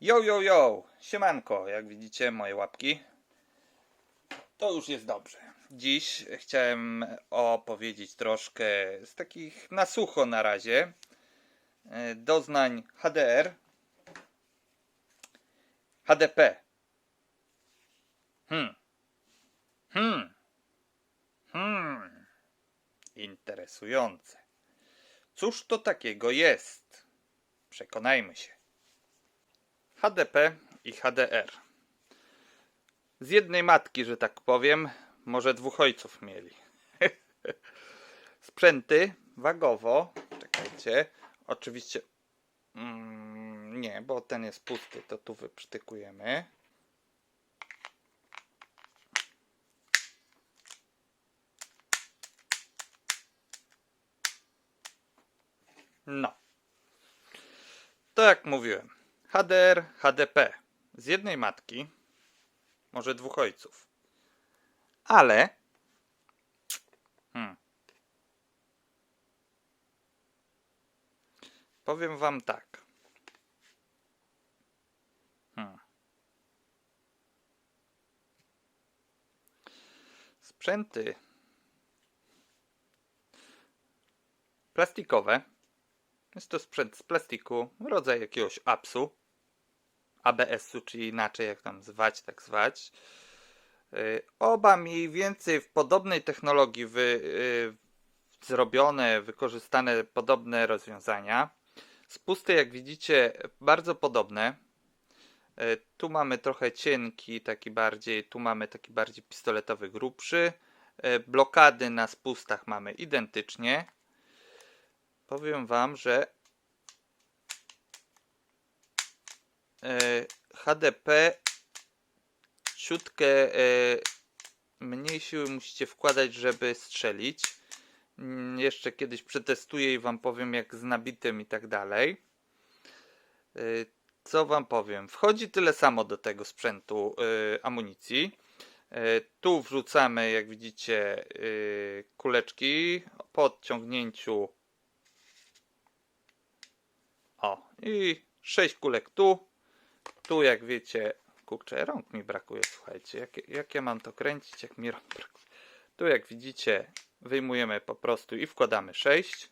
Yo, yo, yo! Siemanko, jak widzicie moje łapki, to już jest dobrze. Dziś chciałem opowiedzieć troszkę z takich na sucho na razie e, doznań HDR, HDP. Hmm. Hmm. Hmm. Interesujące. Cóż to takiego jest? Przekonajmy się. HDP i HDR. Z jednej matki, że tak powiem, może dwóch ojców mieli. Sprzęty wagowo, czekajcie, oczywiście mm, nie, bo ten jest pusty, to tu wyprztykujemy. No. To jak mówiłem, HDR, HDP. Z jednej matki, może dwóch ojców. Ale. Hmm. Powiem Wam tak. Hmm. Sprzęty plastikowe. Jest to sprzęt z plastiku, rodzaj jakiegoś apsu. ABS-u, czyli inaczej jak tam zwać, tak zwać. Y, Oba mniej więcej w podobnej technologii wy, y, zrobione, wykorzystane podobne rozwiązania. Spusty, jak widzicie, bardzo podobne. Y, Tu mamy trochę cienki, taki bardziej, tu mamy taki bardziej pistoletowy, grubszy. Y, Blokady na spustach mamy identycznie. Powiem Wam, że e, HDP ciutkę e, mniej siły musicie wkładać, żeby strzelić. Mm, Jeszcze kiedyś przetestuję i wam powiem jak z nabitym i tak dalej. E, Co wam powiem? Wchodzi tyle samo do tego sprzętu amunicji. Tu wrzucamy, jak widzicie, kuleczki po odciągnięciu. O, i 6 kulek tu. Tu, jak wiecie, kurczę, rąk mi brakuje, słuchajcie. Jak, jak ja mam to kręcić, jak mi rąk brakuje? Tu, jak widzicie, wyjmujemy po prostu i wkładamy 6.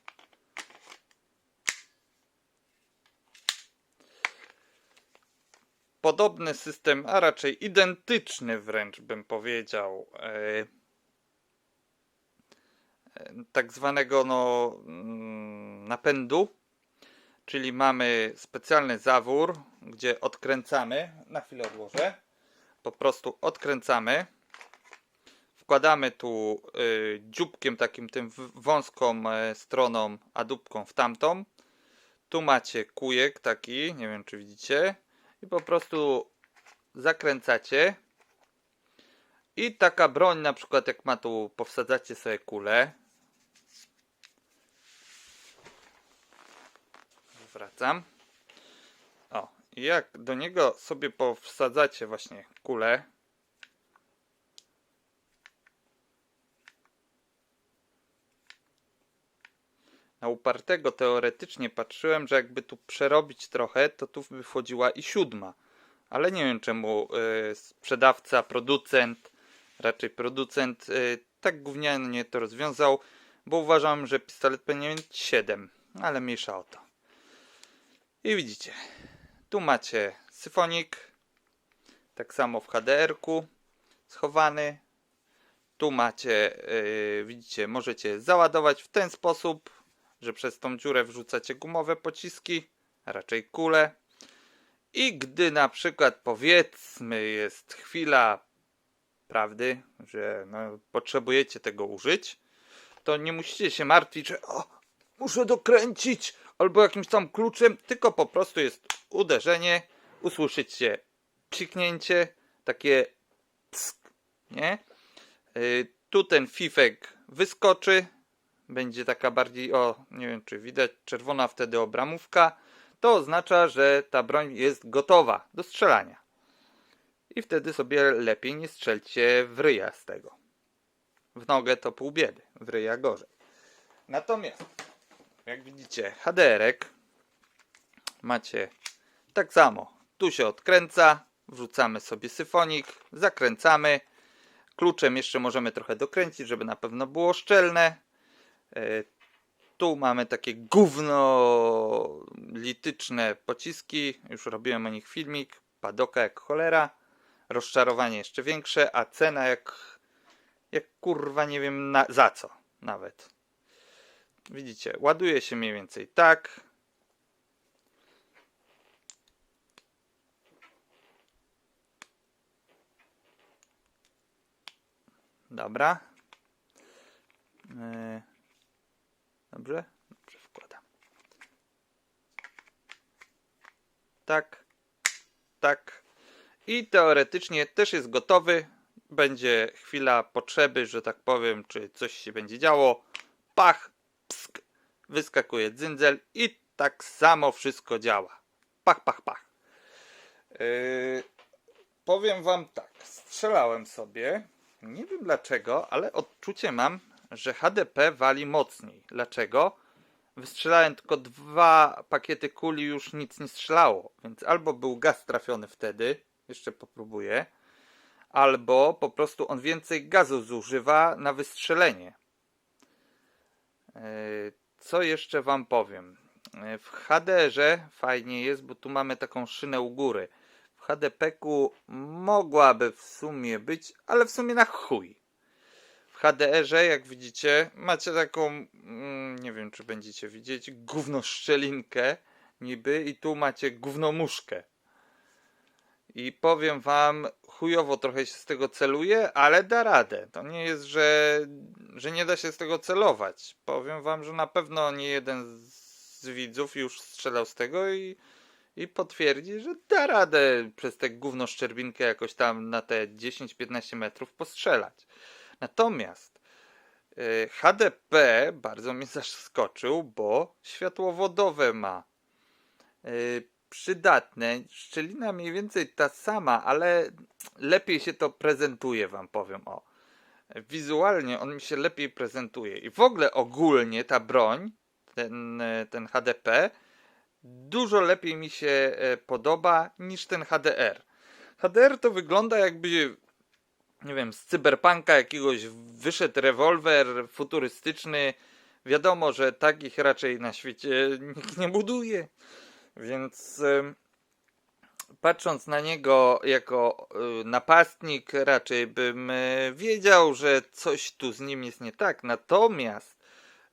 Podobny system, a raczej identyczny wręcz bym powiedział, e, e, tak zwanego no, mm, napędu, czyli mamy specjalny zawór, gdzie odkręcamy, na chwilę odłożę, po prostu odkręcamy, wkładamy tu y, dzióbkiem takim tym wąską e, stroną, a dupką w tamtą. Tu macie kujek taki, nie wiem czy widzicie, i po prostu zakręcacie. I taka broń, na przykład jak ma tu, powsadzacie sobie kulę. Wracam. O, jak do niego sobie powsadzacie właśnie kulę. Na upartego teoretycznie patrzyłem, że jakby tu przerobić trochę, to tu by wchodziła i siódma. Ale nie wiem czemu y, sprzedawca, producent, raczej producent y, tak gównianie to rozwiązał, bo uważam, że pistolet powinien mieć 7, ale mniejsza o to. I widzicie, tu macie syfonik, tak samo w HDR-ku schowany. Tu macie, yy, widzicie, możecie załadować w ten sposób, że przez tą dziurę wrzucacie gumowe pociski, raczej kule. I gdy na przykład powiedzmy jest chwila prawdy, że no, potrzebujecie tego użyć, to nie musicie się martwić, że o, muszę dokręcić albo jakimś tam kluczem, tylko po prostu jest uderzenie, usłyszycie psiknięcie, takie psk, nie? Yy, tu ten fifek wyskoczy, będzie taka bardziej, o, nie wiem czy widać, czerwona wtedy obramówka, to oznacza, że ta broń jest gotowa do strzelania. I wtedy sobie lepiej nie strzelcie w ryja z tego. W nogę to pół biedy, w ryja gorzej. Natomiast, jak widzicie, HDR-ek macie tak samo Tu się odkręca, wrzucamy sobie syfonik, zakręcamy. Kluczem jeszcze możemy trochę dokręcić, żeby na pewno było szczelne. E, Tu mamy takie gówno lityczne pociski. Już robiłem o nich filmik. Padoka jak cholera. Rozczarowanie jeszcze większe, a cena jak, jak kurwa nie wiem na, za co nawet. Widzicie, ładuje się mniej więcej tak. Dobra. Yy, Dobrze? Dobrze wkładam. Tak. Tak. I teoretycznie też jest gotowy. Będzie chwila potrzeby, że tak powiem, czy coś się będzie działo. Pach, wyskakuje dzyndzel i tak samo wszystko działa. Pach, pach, pach. Yy, powiem wam tak. Strzelałem sobie. Nie wiem dlaczego, ale odczucie mam, że HDP wali mocniej. Dlaczego? Wystrzelałem tylko dwa pakiety kuli, już nic nie strzelało. Więc albo był gaz trafiony wtedy, jeszcze popróbuję, albo po prostu on więcej gazu zużywa na wystrzelenie. Yy, Co jeszcze Wam powiem? Yy, W HDR-ze fajnie jest, bo tu mamy taką szynę u góry. W HDP-ku mogłaby w sumie być, ale w sumie na chuj. W HDR-ze, jak widzicie, macie taką, mm, nie wiem czy będziecie widzieć, gówno szczelinkę niby i tu macie gówno muszkę. I powiem wam, chujowo trochę się z tego celuje, ale da radę. To nie jest, że, że nie da się z tego celować. Powiem wam, że na pewno nie jeden z widzów już strzelał z tego i, i potwierdzi, że da radę przez tę gówno szczerbinkę jakoś tam na te 10-15 metrów postrzelać. Natomiast y, HDP bardzo mnie zaskoczył, bo światłowodowe ma. Y, przydatne. Szczelina mniej więcej ta sama, ale lepiej się to prezentuje, wam powiem. O. Wizualnie on mi się lepiej prezentuje. I w ogóle ogólnie ta broń, ten, e, ten HDP, dużo lepiej mi się e, podoba niż ten HDR. HDR to wygląda jakby, nie wiem, z cyberpunka jakiegoś wyszedł rewolwer futurystyczny. Wiadomo, że takich raczej na świecie nikt nie buduje. Więc patrząc na niego jako y, napastnik, raczej bym y, wiedział, że coś tu z nim jest nie tak. Natomiast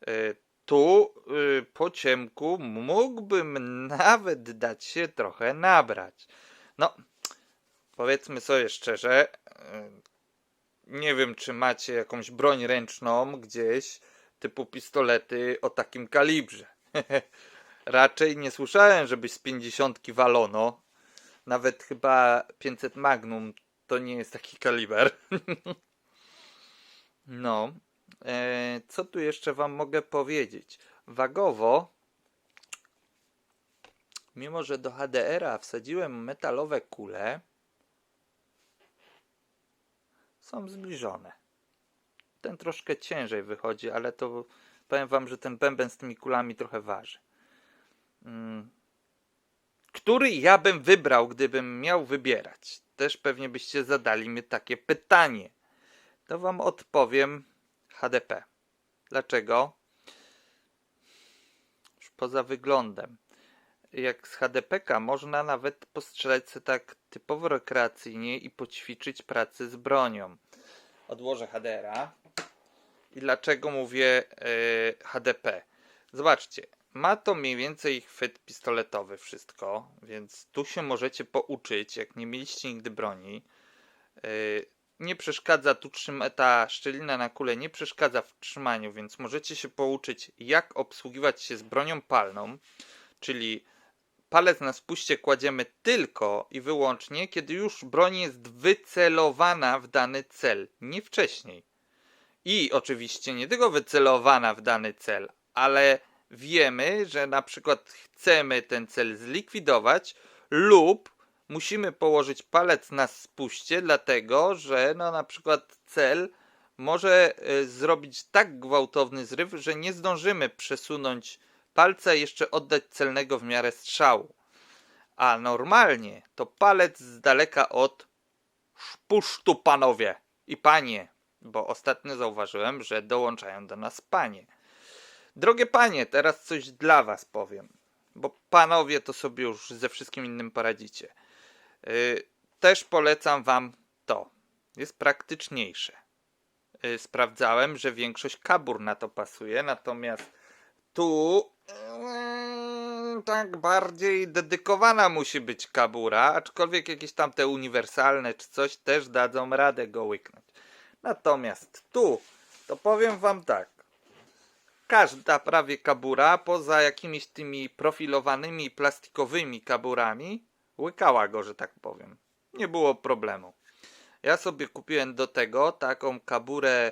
y, tu po ciemku mógłbym nawet dać się trochę nabrać. No, powiedzmy sobie szczerze, nie wiem, czy macie jakąś broń ręczną gdzieś, typu pistolety o takim kalibrze. Raczej nie słyszałem, żeby z 50 walono. Nawet chyba 500 Magnum to nie jest taki kaliber. no. E, co tu jeszcze Wam mogę powiedzieć? Wagowo, mimo że do HDR-a wsadziłem metalowe kule, są zbliżone. Ten troszkę ciężej wychodzi, ale to powiem Wam, że ten bęben z tymi kulami trochę waży. Mm. Który ja bym wybrał, gdybym miał wybierać? Też pewnie byście zadali mi takie pytanie. To wam odpowiem HDP. Dlaczego? Już poza wyglądem. Jak z HDPK można nawet postrzelać sobie tak typowo rekreacyjnie i poćwiczyć pracę z bronią. Odłożę HDR-a. I dlaczego mówię yy, HDP? Zobaczcie, ma to mniej więcej chwyt pistoletowy wszystko, więc tu się możecie pouczyć, jak nie mieliście nigdy broni. Yy, nie przeszkadza tu ta szczelina na kulę nie przeszkadza w trzymaniu, więc możecie się pouczyć, jak obsługiwać się z bronią palną, czyli palec na spuście kładziemy tylko i wyłącznie, kiedy już broń jest wycelowana w dany cel, nie wcześniej. I oczywiście nie tylko wycelowana w dany cel, ale wiemy, że na przykład chcemy ten cel zlikwidować lub musimy położyć palec na spuście, dlatego że no na przykład cel może y, zrobić tak gwałtowny zryw, że nie zdążymy przesunąć palca i jeszcze oddać celnego w miarę strzału. A normalnie to palec z daleka od szpusztu panowie i panie, bo ostatnio zauważyłem, że dołączają do nas panie. Drogie panie, teraz coś dla was powiem, bo panowie to sobie już ze wszystkim innym poradzicie. Yy, też polecam wam to. Jest praktyczniejsze. Yy, sprawdzałem, że większość kabur na to pasuje, natomiast tu yy, tak bardziej dedykowana musi być kabura, aczkolwiek jakieś tam te uniwersalne czy coś też dadzą radę go łyknąć. Natomiast tu, to powiem wam tak. Każda prawie kabura, poza jakimiś tymi profilowanymi plastikowymi kaburami, łykała go, że tak powiem. Nie było problemu. Ja sobie kupiłem do tego taką kaburę e,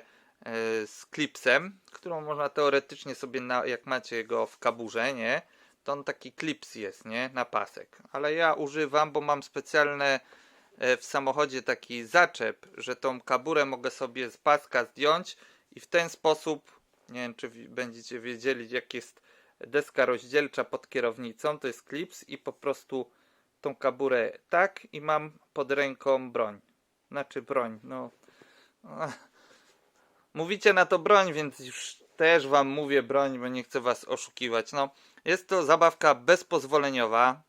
z klipsem, którą można teoretycznie sobie, na, jak macie go w kaburze, nie? To on taki klips jest, nie? Na pasek. Ale ja używam, bo mam specjalne e, w samochodzie taki zaczep, że tą kaburę mogę sobie z paska zdjąć i w ten sposób, nie wiem czy będziecie wiedzieli jak jest deska rozdzielcza pod kierownicą, to jest klips i po prostu tą kaburę tak i mam pod ręką broń. Znaczy broń, no. Mówicie na to broń, więc już też wam mówię broń, bo nie chcę was oszukiwać. No, jest to zabawka bezpozwoleniowa.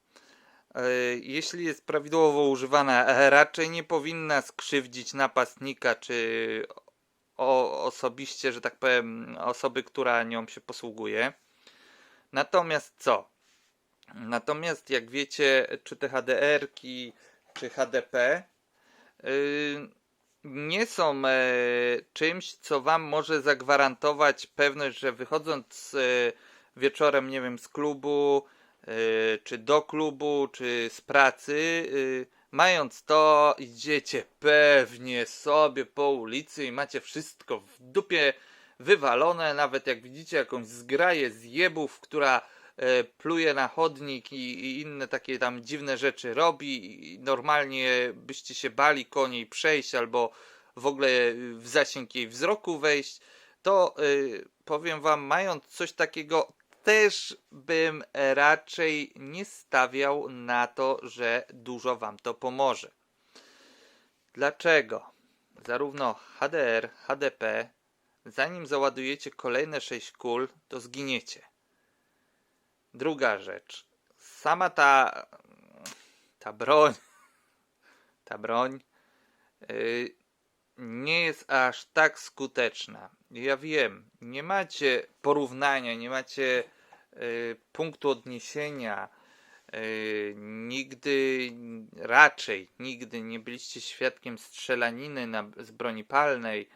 Yy, Jeśli jest prawidłowo używana, raczej nie powinna skrzywdzić napastnika czy o, osobiście, że tak powiem, osoby, która nią się posługuje. Natomiast co? Natomiast jak wiecie, czy te HDR-ki, czy HDP yy, nie są e, czymś, co wam może zagwarantować pewność, że wychodząc e, wieczorem, nie wiem, z klubu, e, czy do klubu, czy z pracy, e, mając to, idziecie pewnie sobie po ulicy i macie wszystko w dupie wywalone, nawet jak widzicie jakąś zgraję zjebów, która e, pluje na chodnik i, i inne takie tam dziwne rzeczy robi. I normalnie byście się bali koniej przejść albo w ogóle w zasięg jej wzroku wejść, to y, powiem wam, mając coś takiego, też bym raczej nie stawiał na to, że dużo wam to pomoże. Dlaczego? Zarówno HDR, HDP, zanim załadujecie kolejne 6 kul, to zginiecie. Druga rzecz. Sama ta ta broń ta broń yy, nie jest aż tak skuteczna. Ja wiem, nie macie porównania, nie macie y, punktu odniesienia. y, nigdy, raczej nigdy nie byliście świadkiem strzelaniny na, z broni palnej.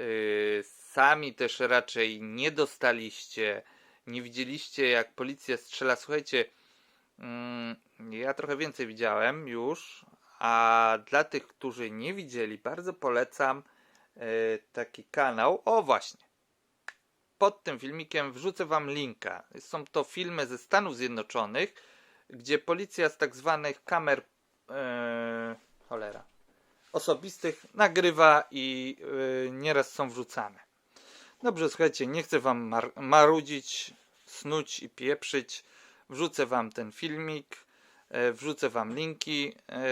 y, sami też raczej nie dostaliście. Nie widzieliście, jak policja strzela. Słuchajcie, mm, ja trochę więcej widziałem już, a dla tych, którzy nie widzieli, bardzo polecam e, taki kanał. O, właśnie. Pod tym filmikiem wrzucę Wam linka. Są to filmy ze Stanów Zjednoczonych, gdzie policja z tak zwanych kamer e, cholera osobistych nagrywa i e, nieraz są wrzucane. Dobrze, słuchajcie, nie chcę Wam mar- marudzić, snuć i pieprzyć. Wrzucę Wam ten filmik. E, Wrzucę Wam linki. E,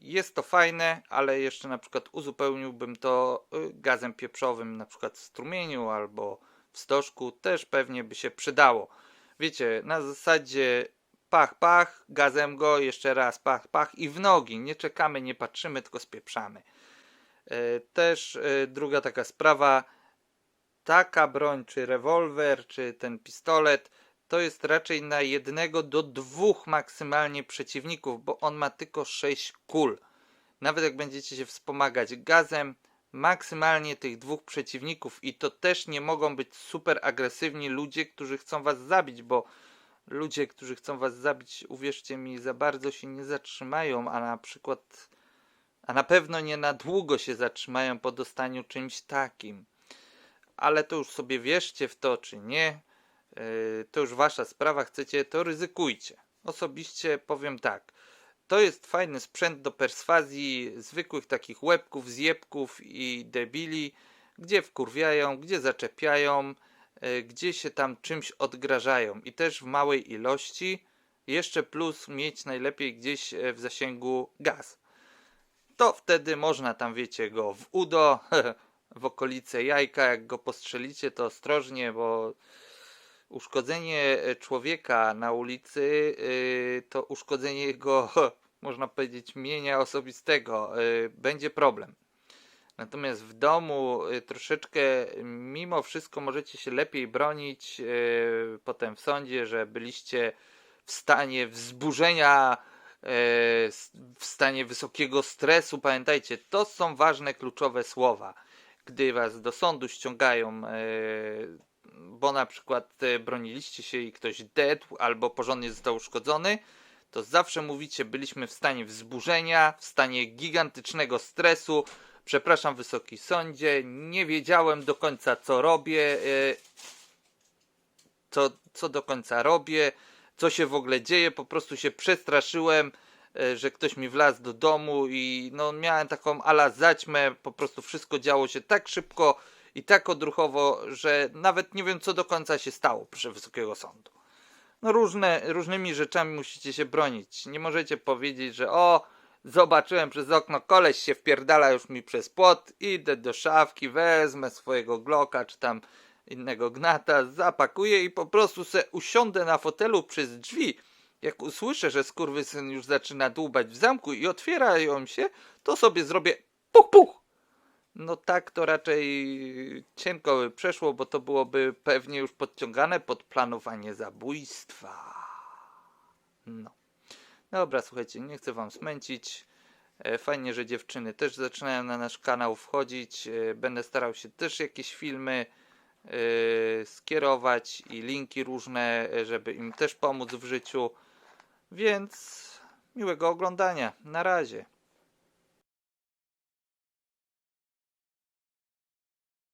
Jest to fajne, ale jeszcze na przykład uzupełniłbym to y, gazem pieprzowym, na przykład w strumieniu albo w stożku. Też pewnie by się przydało. Wiecie, na zasadzie pach, pach, gazem go, jeszcze raz pach, pach i w nogi. Nie czekamy, nie patrzymy, tylko spieprzamy. E, Też e, druga taka sprawa. Taka broń, czy rewolwer, czy ten pistolet, to jest raczej na jednego do dwóch maksymalnie przeciwników, bo on ma tylko 6 kul. Nawet jak będziecie się wspomagać gazem, maksymalnie tych dwóch przeciwników i to też nie mogą być super agresywni ludzie, którzy chcą was zabić, bo ludzie, którzy chcą was zabić, uwierzcie mi, za bardzo się nie zatrzymają, a na przykład, a na pewno nie na długo się zatrzymają po dostaniu czymś takim. Ale to już sobie wierzcie w to, czy nie. Yy, to już wasza sprawa, chcecie, to ryzykujcie. Osobiście powiem tak. To jest fajny sprzęt do perswazji zwykłych takich łebków, zjebków i debili, gdzie wkurwiają, gdzie zaczepiają, yy, gdzie się tam czymś odgrażają. I też w małej ilości, Jeszcze plus mieć najlepiej gdzieś e, w zasięgu gaz. To wtedy można tam, wiecie, go w udo, w okolice jajka, jak go postrzelicie, to ostrożnie, bo uszkodzenie e, człowieka na ulicy y, to uszkodzenie jego, można powiedzieć, mienia osobistego. y, Będzie problem. Natomiast w domu troszeczkę mimo wszystko możecie się lepiej bronić potem w sądzie, że byliście w stanie wzburzenia, w stanie wysokiego stresu. Pamiętajcie, to są ważne, kluczowe słowa. Gdy was do sądu ściągają, bo na przykład y, broniliście się i ktoś dedł albo porządnie został uszkodzony, to zawsze mówicie, byliśmy w stanie wzburzenia, w stanie gigantycznego stresu. Przepraszam, wysoki sądzie, nie wiedziałem do końca, co robię, y, co, co do końca robię, co się w ogóle dzieje. Po prostu się przestraszyłem, y, że ktoś mi wlazł do domu i no, miałem taką ala zaćmę. Po prostu wszystko działo się tak szybko i tak odruchowo, że nawet nie wiem, co do końca się stało przy Wysokiego Sądu no różne, różnymi rzeczami musicie się bronić. Nie możecie powiedzieć, że o, zobaczyłem przez okno, koleś się wpierdala już mi przez płot, idę do szafki, wezmę swojego Glocka czy tam innego gnata, zapakuję i po prostu se usiądę na fotelu przez drzwi. Jak usłyszę, że skurwysyn już zaczyna dłubać w zamku i otwierają się, to sobie zrobię puch puch. No tak to raczej cienko by przeszło, bo to byłoby pewnie już podciągane pod planowanie zabójstwa. No. Dobra, słuchajcie, nie chcę wam smęcić. E, Fajnie, że dziewczyny też zaczynają na nasz kanał wchodzić. E, Będę starał się też jakieś filmy e, skierować i linki różne, żeby im też pomóc w życiu. Więc miłego oglądania. Na razie.